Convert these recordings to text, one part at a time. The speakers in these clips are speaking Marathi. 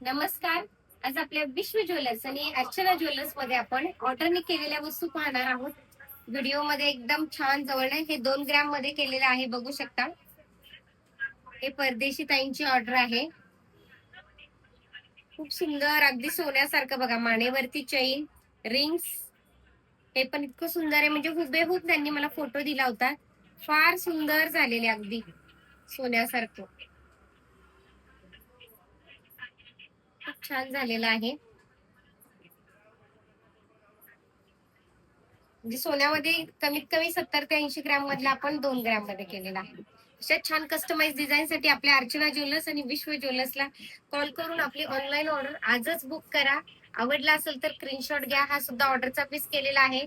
नमस्कार. आज आपल्या विश्व ज्वेलर्स आणि अर्चना ज्वेलर्समध्ये आपण ऑर्डरने केलेल्या वस्तू पाहणार आहोत. व्हिडिओमध्ये एकदम छान जवळ हे दोन ग्रॅममध्ये केलेलं आहे बघू शकता. हे परदेशी ताईंची ऑर्डर आहे. खूप सुंदर अगदी सोन्यासारखं बघा मानेवरती चैन रिंग्स हे पण इतकं सुंदर आहे म्हणजे हुबेहूब त्यांनी मला फोटो दिला होता. फार सुंदर झालेले अगदी सोन्यासारखं. खूप छान झालेलं आहे. म्हणजे सोन्यामध्ये कमीत कमी सत्तर ते ऐंशी ग्रॅम मधला आपण दोन ग्रॅममध्ये केलेला आहे. अशा छान कस्टमाइज डिझाईन साठी आपल्या अर्चना ज्वेलर्स आणि विश्व ज्वेलर्सला कॉल करून आपली ऑनलाईन ऑर्डर आजच बुक करा. आवडला असेल तर स्क्रीनशॉट घ्या. हा सुद्धा ऑर्डरचा पीस केलेला आहे.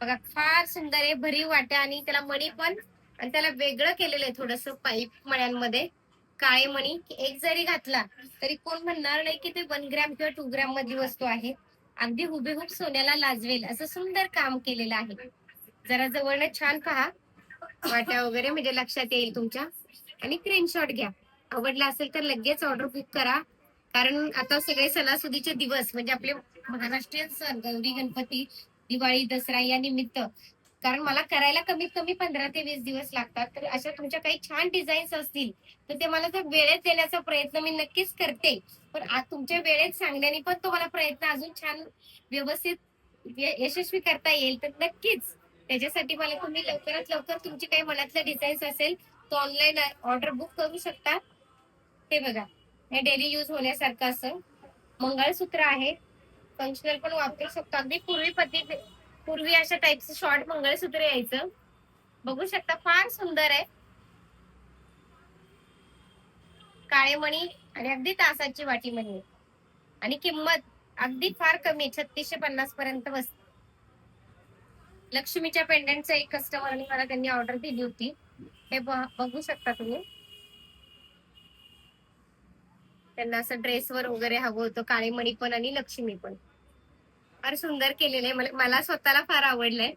बघा फार सुंदर आहे भरीव वाट्या आणि त्याला मणी पण आणि त्याला वेगळं केलेलं आहे थोडस पाईप मण्यांमध्ये. काळे मणी एक जरी घातला तरी कोण म्हणणार नाही की ते वन ग्रॅम किंवा टू ग्रॅम मधली वस्तू आहे. अगदी हुबेहूब सोन्याला लाजवेल असं सुंदर काम केलेलं आहे. जरा जवळनं छान पहा. वाट्या वगैरे म्हणजे लक्षात येईल तुमच्या. आणि स्क्रीनशॉट घ्या. आवडला असेल तर लगेच ऑर्डर बुक करा. कारण आता सगळे सणासुदीचे दिवस म्हणजे आपले महाराष्ट्रीयन सण गौरी गणपती दिवाळी दसरा या निमित्त कारण मला करायला कमीत कमी पंधरा ते वीस दिवस लागतात. तर अशा तुमच्या काही छान डिझाईन्स असतील तर ते मला जर वेळेत देण्याचा प्रयत्न मी नक्कीच करते. पण आज तुमच्या वेळेत सांगण्याने पण तो मला प्रयत्न अजून छान व्यवस्थित यशस्वी करता येईल. तर नक्कीच त्याच्यासाठी मला तुम्ही लवकरात लवकर तुमची काही मनातल्या डिझाईन्स असेल तर ऑनलाईन ऑर्डर बुक करू शकता. ते बघा हे डेली यूज होण्यासारखं असं. मंगळसूत्र आहे. फंक्शनल पण वापरू शकतो. अगदी पूर्वी पद्धती पूर्वी अशा टाईपचं शॉर्ट मंगळसूत्र यायचं. बघू शकता फार सुंदर आहे. काळेमणी आणि अगदी तासाची वाटी म्हणजे आणि किंमत अगदी फार कमी छत्तीसशे पन्नास पर्यंत बसते. लक्ष्मीच्या पेंडंटचा एक कस्टमरने मला त्यांनी ऑर्डर दिली होती. हे बघू शकता तुम्ही. त्यांना असं ड्रेसवर वगैरे हवं होतं काळेमणी पण आणि लक्ष्मी पण. फार सुंदर केलेलं. आहे मला- स्वतःला फार आवडलंय.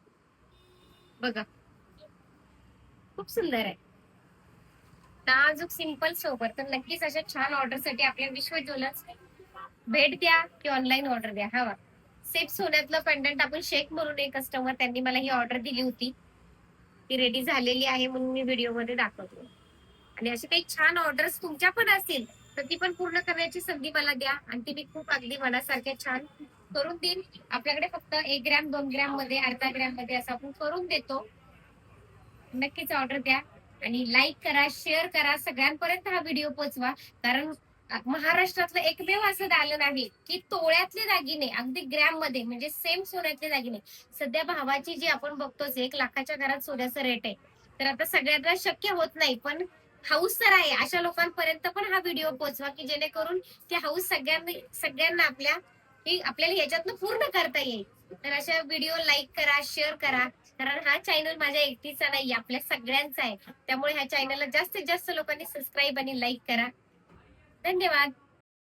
बघा. खूप सुंदर आहे. नाजूक सिंपल सोबर तर नक्कीच अशा छान ऑर्डरसाठी आपल्या विश्व ज्वेलर्स भेट द्या की ऑनलाईन ऑर्डर द्या. हवा सेफ सोन्यातलं पेंडंट आपण शेक म्हणून एक कस्टमर त्यांनी मला ही ऑर्डर दिली होती. ती रेडी झालेली आहे म्हणून मी व्हिडिओमध्ये दाखवतो. आणि असे काही छान ऑर्डर्स तुमच्या पण असतील तर ती पण पूर्ण करण्याची संधी मला द्या. आणि ती मी खूप अगदी मनासारख्या छान करून देईन आपल्याकडे फक्त एक ग्रॅम दोन ग्रॅममध्ये अर्धा ग्रॅममध्ये असं आपण करून देतो. नक्कीच ऑर्डर द्या आणि लाईक करा शेअर करा. सगळ्यांपर्यंत हा व्हिडिओ पोहोचवा कारण महाराष्ट्रातलं एकमेव असं दालन आहे की तोळ्यातले दागिने अगदी ग्रॅममध्ये म्हणजे सेम सोन्यातले दागिने. सध्या भावाची जी आपण बघतोच एक लाखाच्या घरात सोन्याचा रेट आहे. तर आता सगळ्यांना शक्य होत नाही पण हाऊस तर आहे. अशा लोकांपर्यंत पण हा व्हिडिओ पोहोचवा की जेणेकरून ते हाऊस सगळ्यांनी सगळ्यांना आपल्या की आपल्याला ह्याच्यातनं पूर्ण करता येईल. तर अशा व्हिडिओ लाईक करा शेअर करा. कारण हा चॅनल माझ्या एकटीचा नाही आपल्या सगळ्यांचा आहे. त्यामुळे ह्या चॅनलला जास्तीत जास्त लोकांनी सबस्क्राईब आणि लाईक करा. धन्यवाद.